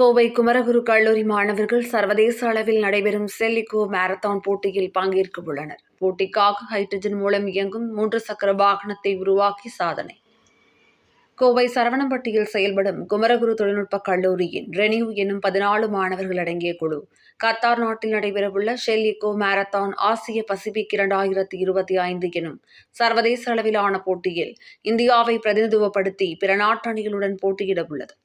கோவை குமரகுரு கல்லூரி மாணவர்கள் சர்வதேச அளவில் நடைபெறும் செல்லிகோ மாரத்தான் போட்டியில் பங்கேற்க உள்ளனர் போட்டிக்காக ஹைட்ரஜன் மூலம் இயங்கும் மூன்று சக்கர வாகனத்தை உருவாக்கி சாதனை. கோவை சரவணம்பட்டியில் செயல்படும் குமரகுரு தொழில்நுட்ப கல்லூரியின் ரெனியூ என்னும் பதினாலு மாணவர்கள் அடங்கிய குழு கத்தார் நாட்டில் நடைபெறவுள்ள ஷெல் இக்கோ மாரத்தான் ஆசிய பசிபிக் இரண்டாயிரத்தி இருபத்தி ஐந்து எனும் சர்வதேச அளவிலான போட்டியில் இந்தியாவை பிரதிநிதித்துவப்படுத்தி பிற நாட்டணிகளுடன் போட்டியிட உள்ளது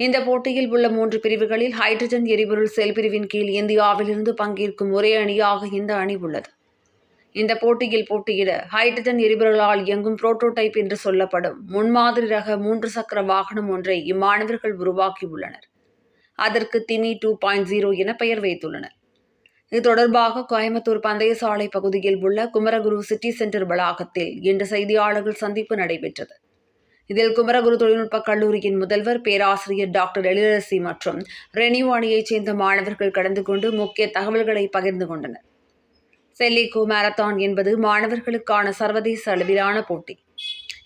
இந்த போட்டியில் உள்ள மூன்று பிரிவுகளில் ஹைட்ரஜன் எரிபொருள் செல் பிரிவின் கீழ் இந்தியாவிலிருந்து பங்கேற்கும் ஒரே அணியாக இந்த அணி உள்ளது. இந்த போட்டியில் போட்டியிட ஹைட்ரஜன் எரிபொருளால் இயங்கும் புரோட்டோடைப் என்று சொல்லப்படும் முன்மாதிரி ரக மூன்று சக்கர வாகனம் ஒன்றை இம்மாணவர்கள் உருவாக்கியுள்ளனர் அதற்கு திமி டூ பாயிண்ட் ஜீரோ என பெயர் வைத்துள்ளனர். இது தொடர்பாக கோயம்புத்தூர் பந்தய சாலை பகுதியில் உள்ள குமரகுரு சிட்டி சென்டர் வளாகத்தில் இன்று செய்தியாளர்கள் சந்திப்பு நடைபெற்றது. இதில் குமரகுரு தொழில்நுட்ப கல்லூரியின் முதல்வர் பேராசிரியர் டாக்டர் எழிலரசி மற்றும் ரெனியூ அணியைச் சேர்ந்த மாணவர்கள் கலந்து கொண்டு முக்கிய தகவல்களை பகிர்ந்து கொண்டனர். செல்லிகோ மாரத்தான் என்பது மாணவர்களுக்கான சர்வதேச அளவிலான போட்டி.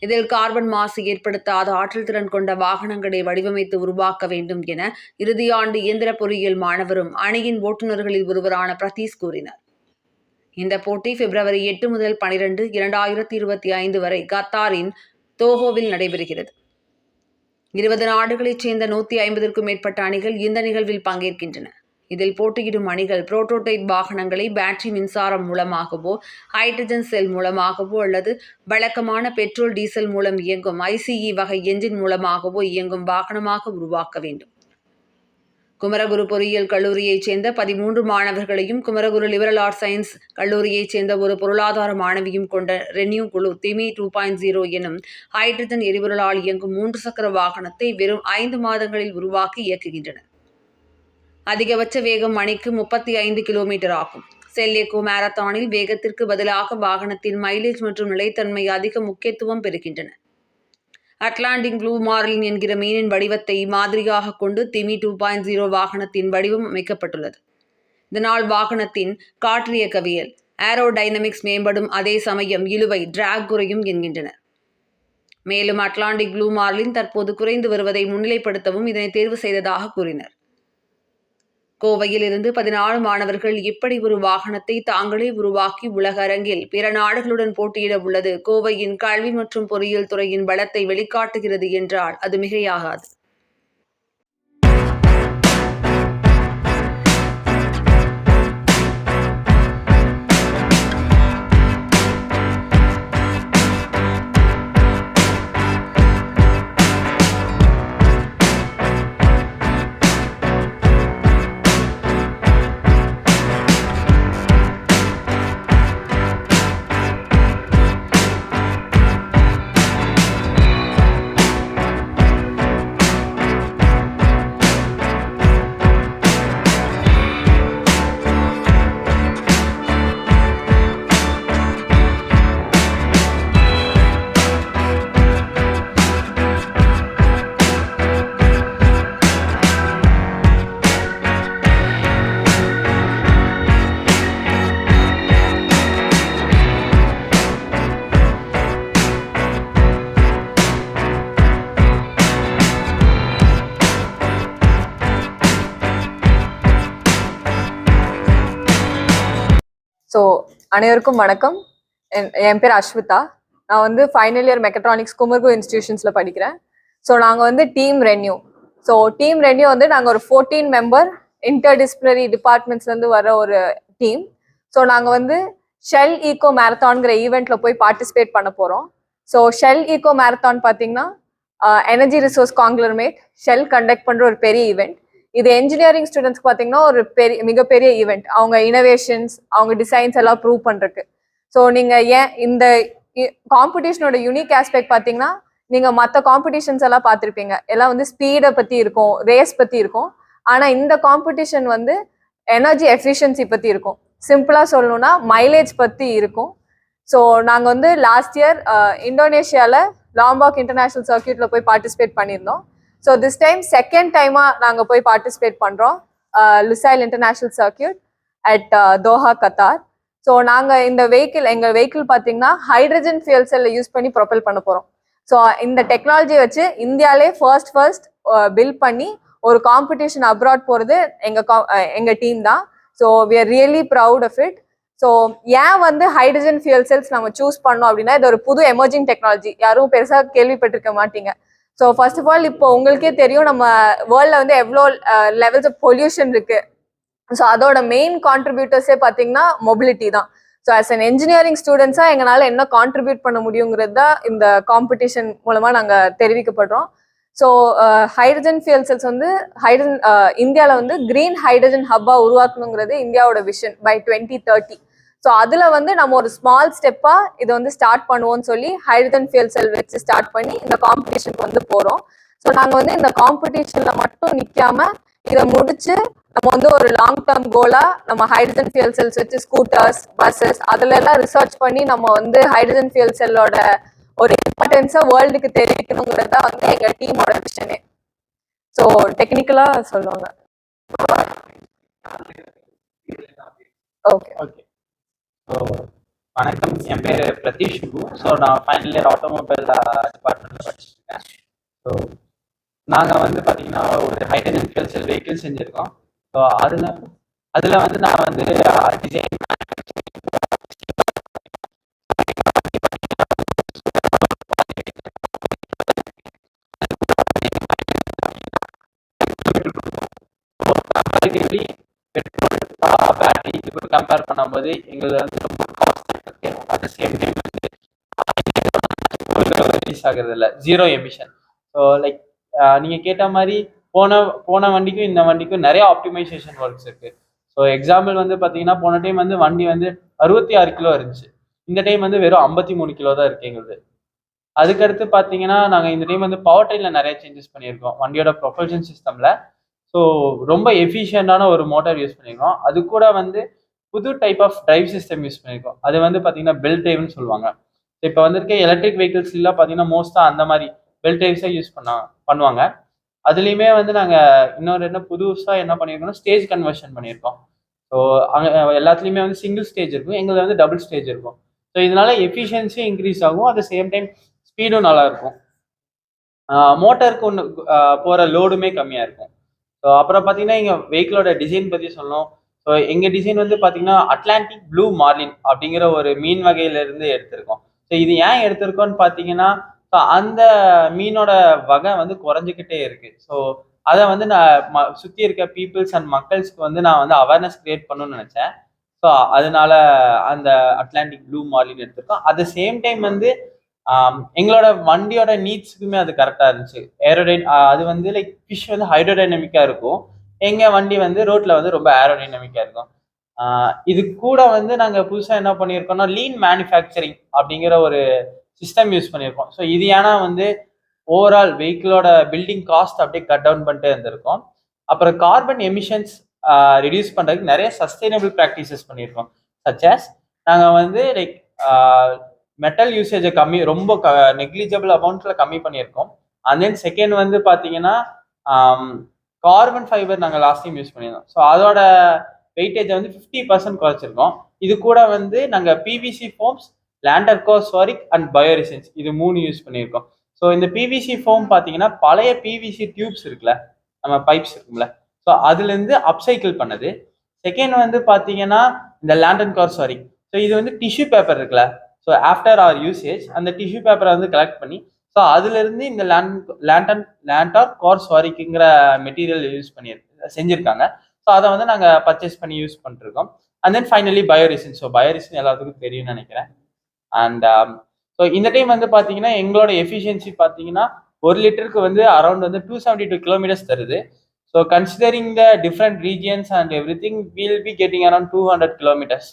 இதில் கார்பன் மாசு ஏற்படுத்தாத ஆற்றல் திறன் கொண்ட வாகனங்களை வடிவமைத்து உருவாக்க வேண்டும் என இறுதியாண்டு இயந்திர பொறியியல் மாணவரும் அணியின் ஓட்டுநர்களில் ஒருவரான பிரதீஷ் கூறினார். இந்த போட்டி பிப்ரவரி எட்டு முதல் பனிரெண்டு இரண்டாயிரத்தி இருபத்தி ஐந்து வரை கத்தாரின் தோஹோவில் நடைபெறுகிறது. இருபது நாடுகளைச் சேர்ந்த நூற்றி ஐம்பதற்கும் மேற்பட்ட அணிகள் இந்த நிகழ்வில் பங்கேற்கின்றன. இதில் போட்டியிடும் அணிகள் புரோட்டோடைப் வாகனங்களை பேட்டரி மின்சாரம் மூலமாகவோ ஹைட்ரஜன் செல் மூலமாகவோ அல்லது வழக்கமான பெட்ரோல் டீசல் மூலம் இயங்கும் ஐசிஇ வகை என்ஜின் மூலமாகவோ இயங்கும் வாகனமாக உருவாக்க வேண்டும். குமரகுரு பொறியியல் கல்லூரியைச் சேர்ந்த பதிமூன்று மாணவர்களையும் குமரகுரு லிபரல் ஆர்ட்ஸ் சயின்ஸ் கல்லூரியைச் சேர்ந்த ஒரு பொருளாதார மாணவியும் கொண்ட ரெனியூ குழு திமி டூ பாயிண்ட் ஜீரோ எனும் ஹைட்ரஜன் எரிபொருளால் இயங்கும் மூன்று சக்கர வாகனத்தை வெறும் ஐந்து மாதங்களில் உருவாக்கி இயக்குகின்றனர் அதிகபட்ச வேகம் மணிக்கு முப்பத்தி ஐந்து கிலோமீட்டர் ஆகும். செல்லியக்கோ மாரத்தானில் வேகத்திற்கு பதிலாக வாகனத்தின் மைலேஜ் மற்றும் நிலைத்தன்மை அதிக முக்கியத்துவம் பெறுகின்றன. அட்லாண்டிக் ப்ளூ மார்லின் என்கிற மீனின் வடிவத்தை மாதிரியாக கொண்டு திமி டூ பாயிண்ட் ஜீரோ வாகனத்தின் வடிவம் அமைக்கப்பட்டுள்ளது. இதனால் வாகனத்தின் காற்றியக்கவியல் ஏரோடைனமிக்ஸ் மேம்படும் அதே சமயம் இழுவை டிராக் குறையும் என்கின்றனர் மேலும் அட்லாண்டிக் ப்ளூ மார்லின் தற்போது குறைந்து வருவதை முன்னிலைப்படுத்தவும் இதனை தேர்வு செய்ததாக கூறினர். கோவையில் இருந்து பதினாலு மாணவர்கள் இப்படி ஒரு வாகனத்தை தாங்களே உருவாக்கி உலக அரங்கில் பிற நாடுகளுடன் போட்டியிட உள்ளது. கோவையின் கல்வி மற்றும் பொறியியல் துறையின் பலத்தை வெளிக்காட்டுகிறது என்றால் அது மிகையாகாது. ஸோ அனைவருக்கும் வணக்கம். என் என் பேர் அஸ்விதா. நான் வந்து ஃபைனல் இயர் மெக்கட்ரானிக்ஸ் குமர்கு இன்ஸ்டிடியூஷன்ஸில் படிக்கிறேன். ஸோ நாங்கள் வந்து team Renew so team Renew வந்து நாங்கள் ஒரு ஃபோர்டீன் மெம்பர் இன்டர் டிசிப்ளினரி டிபார்ட்மெண்ட்ஸ்லேருந்து வர ஒரு டீம் ஸோ நாங்கள் வந்து ஷெல் ஈகோ மேரத்தான்ங்கிற ஈவெண்ட்ல போய் பார்ட்டிசிபேட் பண்ண போகிறோம் ஸோ ஷெல் ஈகோ மேரத்தான் பார்த்தீங்கன்னா energy resource conglomerate Shell conduct பண்ணுற ஒரு பெரிய ஈவெண்ட் இது என்ஜினியரிங் ஸ்டூடெண்ட்ஸ்க்கு பார்த்தீங்கன்னா ஒரு பெரிய மிகப்பெரிய ஈவெண்ட் அவங்க இனோவேஷன்ஸ் அவங்க டிசைன்ஸ் எல்லாம் ப்ரூவ் பண்ணுறதுக்கு ஸோ நீங்கள் ஏன் இந்த காம்படிஷனோட யூனிக் ஆஸ்பெக்ட் பார்த்தீங்கன்னா நீங்கள் மற்ற காம்படிஷன்ஸ் எல்லாம் பார்த்துருப்பீங்க எல்லாம் வந்து ஸ்பீடை பற்றி இருக்கும் ரேஸ் பற்றி இருக்கும். ஆனால் இந்த காம்படிஷன் வந்து எனர்ஜி எஃபிஷியன்சி பற்றி இருக்கும். சிம்பிளாக சொல்லணும்னா மைலேஜ் பற்றி இருக்கும். ஸோ நாங்கள் வந்து லாஸ்ட் இயர் இந்தோனேஷியாவில் லாம்பாக் இன்டர்நேஷ்னல் சர்க்கியூட்டில் போய் பார்ட்டிசிபேட் பண்ணியிருந்தோம். ஸோ திஸ் டைம் செகண்ட் டைமாக நாங்கள் போய் பார்ட்டிசிபேட் பண்ணுறோம் Lusail international circuit at Doha Qatar so நாங்கள் இந்த வெஹிக்கிள் எங்கள் வெஹிக்கிள் பார்த்தீங்கன்னா ஹைட்ரஜன் ஃபியூல் செல்ல யூஸ் பண்ணி ப்ரொபெல் பண்ண போகிறோம் ஸோ இந்த டெக்னாலஜியை வச்சு இந்தியாவிலே ஃபர்ஸ்ட் ஃபர்ஸ்ட் பில் பண்ணி ஒரு காம்படிஷன் அப்ராட் போகிறது எங்கள் எங்கள் டீம் தான். So we are really proud of it so ஏன் வந்து ஹைட்ரஜன் ஃபியூல் செல்ஸ் நம்ம சூஸ் பண்ணோம் அப்படின்னா இது ஒரு புது எமர்ஜிங் டெக்னாலஜி யாரும் பெருசாக கேள்விப்பட்டிருக்க மாட்டீங்க. ஸோ ஃபர்ஸ்ட் ஆஃப் ஆல் இப்போ உங்களுக்கே தெரியும் நம்ம வேர்ல்டில் வந்து எவ்வளோ லெவல்ஸ் ஆஃப் பொல்யூஷன் இருக்கு. ஸோ அதோட மெயின் கான்ட்ரிபியூட்டர்ஸே பார்த்தீங்கன்னா மொபிலிட்டி தான். ஸோ ஆஸ் அன் இன்ஜினியரிங் ஸ்டூடெண்ட்ஸாக எங்களால் என்ன கான்ட்ரிபியூட் பண்ண முடியுங்கிறது தான் இந்த காம்படிஷன் மூலமாக நாங்கள் தெரிவிக்கப்படுறோம். ஸோ ஹைட்ரஜன் ஃபியூல் செல்ஸ் வந்து ஹைட்ரஜன் இந்தியாவில் வந்து கிரீன் ஹைட்ரஜன் ஹப்பாக உருவாக்கணுங்கிறது இந்தியாவோட vision by twenty thirty so அதில் வந்து நம்ம ஒரு ஸ்மால் ஸ்டெப்பாக இதை வந்து ஸ்டார்ட் பண்ணுவோம்னு சொல்லி ஹைட்ரஜன் ஃபியூல் செல் வச்சு ஸ்டார்ட் பண்ணி இந்த காம்படிஷனுக்கு வந்து போகிறோம் ஸோ நாங்கள் வந்து இந்த காம்படிஷனில் மட்டும் நிற்காம இதை முடிச்சு நம்ம வந்து ஒரு லாங் டேர்ம் கோலா நம்ம ஹைட்ரஜன் ஃபியூல் செல்ஸ் வச்சு ஸ்கூட்டர்ஸ் பஸ்ஸஸ் அதுல எல்லாம் ரிசர்ச் பண்ணி நம்ம வந்து ஹைட்ரஜன் ஃபியூல் செல்லோட ஒரு இம்பார்ட்டன்ஸை வேர்ல்டுக்கு தெரிவிக்கணுங்கிறது தான் வந்து எங்க டீமோட விஷனே ஸோ டெக்னிக்கலாக சொல்லுவாங்க. ஓகே ஓகே ஸோ வணக்கம். என் பேர் பிரதீஷ் குரு. ஸோ நான் ஃபைனல் இயர் ஆட்டோமொபைல் டிபார்ட்மெண்ட்டில் படிச்சிருக்கேன். ஸோ நாங்கள் வந்து பார்த்தீங்கன்னா ஒரு ஹைட்ரஜன் ஃபியூல் செல் வெஹிக்கிள் செஞ்சுருக்கோம். ஸோ அதில் அதில் வந்து நான் வந்து டிசைன் பெட்ரோல் பேட்டரி இது கம்பேர் பண்ணும்போது எங்களுக்கு வந்து ரொம்ப சேம் டைம் வந்து ரிலீஸ் ஆகுறது இல்லை ஜீரோ எமிஷன் ஸோ லைக் நீங்கள் கேட்ட மாதிரி போன போன வண்டிக்கும் இந்த வண்டிக்கும் நிறைய ஆப்டிமைசேஷன் ஒர்க்ஸ் இருக்கு. ஸோ எக்ஸாம்பிள் வந்து பார்த்தீங்கன்னா போன டைம் வந்து வண்டி வந்து அறுபத்தி ஆறு கிலோ இருந்துச்சு. இந்த டைம் வந்து வெறும் ஐம்பத்தி மூணு கிலோ தான் இருக்கு எங்களுது அதுக்கடுத்து பார்த்தீங்கன்னா நாங்கள் இந்த டைம் வந்து பவர் ட்ரெயினில் நிறைய சேஞ்சஸ் பண்ணியிருக்கோம். வண்டியோட ப்ரொபல்ஷன் சிஸ்டமில் ஸோ ரொம்ப எஃபிஷியண்டான ஒரு மோட்டார் யூஸ் பண்ணியிருக்கோம். அது கூட வந்து புது type of drive system use பண்ணியிருக்கோம் அது வந்து பார்த்தீங்கன்னா பெல் டிரைவ்னு சொல்லுவாங்க. இப்போ வந்திருக்க எலக்ட்ரிக் வெஹிக்கிள்ஸ்லாம் பார்த்தீங்கன்னா மோஸ்ட்டாக அந்த மாதிரி பெல் டிரைவ்ஸே யூஸ் பண்ண பண்ணுவாங்க. அதுலேயுமே வந்து நாங்கள் இன்னொரு என்ன புதுசாக என்ன பண்ணியிருக்கோம்னா ஸ்டேஜ் கன்வர்ஷன் பண்ணியிருக்கோம் ஸோ அங்கே எல்லாத்துலேயுமே வந்து சிங்கிள் ஸ்டேஜ் இருக்கும். எங்களுக்கு வந்து டபுள் ஸ்டேஜ் இருக்கும். ஸோ இதனால எஃபிஷியன்சியும் இன்க்ரீஸ் ஆகும். அட் சேம் டைம் ஸ்பீடும் நல்லா இருக்கும். மோட்டருக்கு ஒன்று போகிற லோடுமே கம்மியாக இருக்கும். ஸோ அப்புறம் பார்த்தீங்கன்னா எங்கள் வெஹிக்கிளோட டிசைன் பற்றி சொல்லணும். ஸோ எங்கள் டிசைன் வந்து பார்த்தீங்கன்னா அட்லாண்டிக் ப்ளூ மார்லின் அப்படிங்கிற ஒரு மீன் வகையிலேருந்து எடுத்திருக்கோம். ஸோ இது ஏன் எடுத்திருக்கோம்னு பார்த்தீங்கன்னா ஸோ அந்த மீனோட வகை வந்து குறைஞ்சிக்கிட்டே இருக்கு. ஸோ அதை வந்து நான் ம சுற்றி இருக்க பீப்புள்ஸ் அண்ட் மக்கள்ஸ்க்கு வந்து நான் வந்து அவேர்னஸ் கிரியேட் பண்ணணும்னு நினச்சேன். ஸோ அதனால அந்த அட்லாண்டிக் ப்ளூ மார்லின் எடுத்திருக்கோம். அட் த சேம் டைம் வந்து எங்களோட வண்டியோட நீட்ஸுக்குமே அது கரெக்டாக இருந்துச்சு. ஏரோடைன் அது வந்து லைக் ஃபிஷ் வந்து ஹைட்ரோடைனமிக்காக இருக்கும். எங்கள் வண்டி வந்து ரோட்டில் வந்து ரொம்ப ஏரோடைனமிக்காக இருக்கும். இது கூட வந்து நாங்கள் புதுசாக என்ன பண்ணியிருக்கோம்னா லீன் மேனுஃபேக்சரிங் அப்படிங்கிற ஒரு சிஸ்டம் யூஸ் பண்ணியிருக்கோம் ஸோ இது ஏன்னா வந்து ஓவரால் வெஹிக்கிளோட பில்டிங் காஸ்ட் அப்படியே கட் டவுன் பண்ணிட்டே இருந்திருக்கோம். அப்புறம் கார்பன் எமிஷன்ஸ் ரிடியூஸ் பண்ணுறதுக்கு நிறைய சஸ்டைனபிள் ப்ராக்டிசஸ் பண்ணியிருக்கோம் சச்சஸ் நாங்கள் வந்து லைக் மெட்டல் யூசேஜை கம்மி ரொம்ப க நெக்லிஜிபிள் அமௌண்ட்டில் கம்மி பண்ணியிருக்கோம் அண்ட் தென் செகண்ட் வந்து பார்த்தீங்கன்னா கார்பன் ஃபைபர் நாங்கள் லாஸ்ட் டைம் யூஸ் பண்ணியிருந்தோம். ஸோ அதோட வெயிட்டேஜை வந்து ஃபிஃப்டி பர்சன்ட் குறைச்சிருக்கோம். இது கூட வந்து நாங்கள் பிவிசி ஃபோம்ஸ் லேண்டர் கோஸ்வாரிக் அண்ட் பயோரிசன்ஸ் இது மூணு யூஸ் பண்ணியிருக்கோம். ஸோ இந்த பிவிசி ஃபோம் பார்த்தீங்கன்னா பழைய பிவிசி டியூப்ஸ் இருக்குல்ல நம்ம பைப்ஸ் இருக்கும்ல. ஸோ அதுலேருந்து அப்சைக்கிள் பண்ணது. செகண்ட் வந்து பார்த்தீங்கன்னா இந்த லேண்டன் கார் சாரி ஸோ இது வந்து டிஷ்யூ பேப்பர் இருக்குல்ல. ஸோ ஆஃப்டர் ஆர் யூசேஜ் அந்த டிஷ்யூ பேப்பரை வந்து கலெக்ட் பண்ணி ஸோ அதுலேருந்து இந்த லேண்ட் லேண்டன் லேண்டார் கார்ஸ் ஸ்வாரிக்குங்கிற மெட்டீரியல் யூஸ் பண்ணி செஞ்சுருக்காங்க. ஸோ அதை வந்து நாங்கள் பர்ச்சேஸ் பண்ணி யூஸ் பண்ணிருக்கோம். And then finally bioresin so bioresin எல்லாத்துக்கும் தெரியும்னு நினைக்கிறேன். அண்ட் ஸோ um, இந்த டைம் வந்து பார்த்தீங்கன்னா எங்களோட எஃபிஷியன்சி பார்த்தீங்கன்னா ஒரு லிட்டருக்கு வந்து அரௌண்ட் வந்து டூ செவன்டி டூ கிலோமீட்டர்ஸ் தருது. So considering the different regions and everything will be getting around two hundred kilometres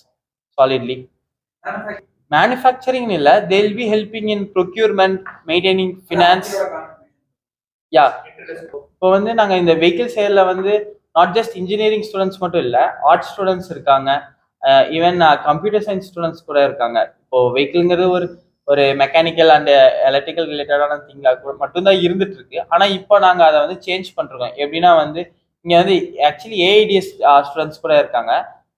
solidly manufacturing இல்லை they will be helping in procurement maintaining finance yeah இப்போ வந்து நாங்கள் இந்த வெஹிக்கிள் சேலில் வந்து not just engineering students மட்டும் இல்லை arts students இருக்காங்க. Even computer science students கூட இருக்காங்க. இப்போ வெஹிக்கிள்ங்கிறது ஒரு ஒரு மெக்கானிக்கல் அண்ட் எலக்ட்ரிக்கல் ரிலேட்டடான திங்காக கூட மட்டும்தான் இருந்துட்டு இருக்கு ஆனால் இப்போ நாங்கள் அதை வந்து சேஞ்ச் பண்ணிருக்கோம் எப்படின்னா வந்து இங்கே வந்து ஆக்சுவலி ஏஐடிஎஸ் ஸ்டூடெண்ட்ஸ் கூட இருக்காங்க.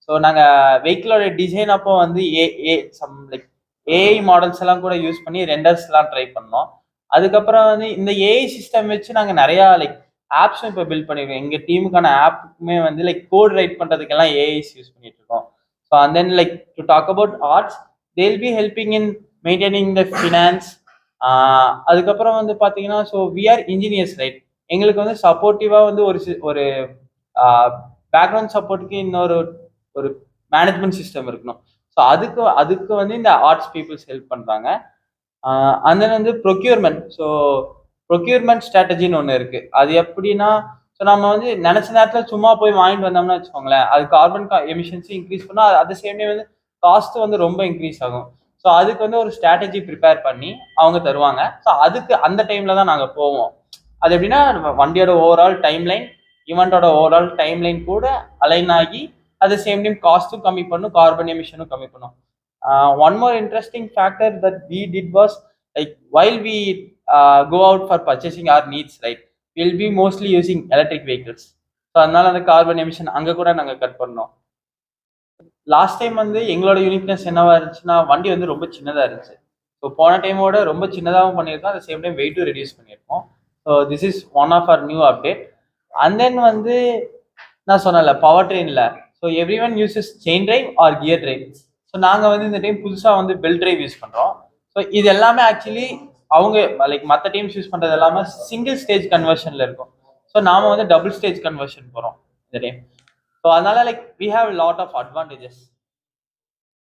ஸோ நாங்கள் வெஹிக்கிளோட டிசைன் அப்போ வந்து a a some like AI models எல்லாம் கூட யூஸ் பண்ணி ரெண்டர்ஸ்லாம் ட்ரை பண்ணோம். அதுக்கப்புறம் வந்து இந்த ஏஐ சிஸ்டம் வச்சு நாங்கள் நிறையா லைக் ஆப்ஸும் இப்போ பில்ட் பண்ணியிருக்கோம் எங்கள் டீமுக்கான ஆப்புக்குமே வந்து லைக் கோட் ரைட் பண்ணுறதுக்கெல்லாம் ஏஐஸ் யூஸ் பண்ணிட்டு இருக்கோம். So and then like to talk about arts they'll be helping in maintaining the finance அதுக்கப்புறம் வந்து பார்த்தீங்கன்னா so we are engineers right எங்களுக்கு வந்து சப்போர்ட்டிவாக வந்து ஒரு சி- ஒரு பேக்ரவுண்ட் சப்போர்ட்டுக்கு இன்னொரு ஒரு மேனேஜ்மெண்ட் சிஸ்டம் இருக்கணும். ஸோ அதுக்கு அதுக்கு வந்து இந்த ஆர்ட்ஸ் பீப்புள்ஸ் ஹெல்ப் பண்ணுறாங்க அந்த வந்து ப்ரொக்யூர்மெண்ட் ஸோ ப்ரொக்யூர்மெண்ட் ஸ்ட்ராட்டஜின்னு ஒன்று இருக்குது அது எப்படின்னா ஸோ நம்ம வந்து நினச்ச நேரத்தில் சும்மா போய் வாங்கிட்டு வந்தோம்னா வச்சுக்கோங்களேன். அது கார்பன் எமிஷன்ஸும் இன்க்ரீஸ் பண்ணால் அட் த சேம் டைம் வந்து காஸ்ட் வந்து ரொம்ப இன்க்ரீஸ் ஆகும். ஸோ அதுக்கு வந்து ஒரு ஸ்ட்ராட்டஜி ப்ரிப்பேர் பண்ணி அவங்க தருவாங்க. ஸோ அதுக்கு அந்த டைமில் தான் நாங்கள் போவோம். அது எப்படின்னா வண்டியோட ஓவரால் டைம் லைன் ஈவெண்ட்டோட ஓவரால் டைம் லைன் கூட அலைன் ஆகி அட் த சேம் டைம் காஸ்ட்டும் கம்மி பண்ணும் கார்பன் எமிஷனும் கம்மி பண்ணும். One more interesting factor that we did was like while we go out for purchasing our needs right will be mostly using electric vehicles so அதனால அந்த carbon emission அங்கே கூட நாங்கள் கட் பண்ணோம். லாஸ்ட் டைம் வந்து எங்களோட யூனிக்னஸ் என்னவா இருந்துச்சுன்னா வண்டி வந்து ரொம்ப சின்னதாக இருந்துச்சு. ஸோ போன டைமோட ரொம்ப சின்னதாகவும் பண்ணியிருக்கோம் அட் சேம் டைம் வெயிட்டும் ரெடியூஸ் பண்ணியிருக்கோம். So this is one of our new update and then வந்து நான் சொன்னல பவர் ட்ரெயினில் so everyone uses chain drive or gear drive so நாங்கள் வந்து இந்த டைம் புதுசாக வந்து பெல் டிரைவ் யூஸ் பண்ணுறோம் ஸோ இது எல்லாமே ஆக்சுவலி அவங்க லைக் மற்ற டீம்ஸ் யூஸ் பண்ணுறது எல்லாமே சிங்கிள் ஸ்டேஜ் கன்வர்ஷனில் இருக்கும். ஸோ நாம வந்து டபுள் ஸ்டேஜ் கன்வர்ஷன் போகிறோம் இந்த டைம் ஸோ அதனால like we have lot of advantages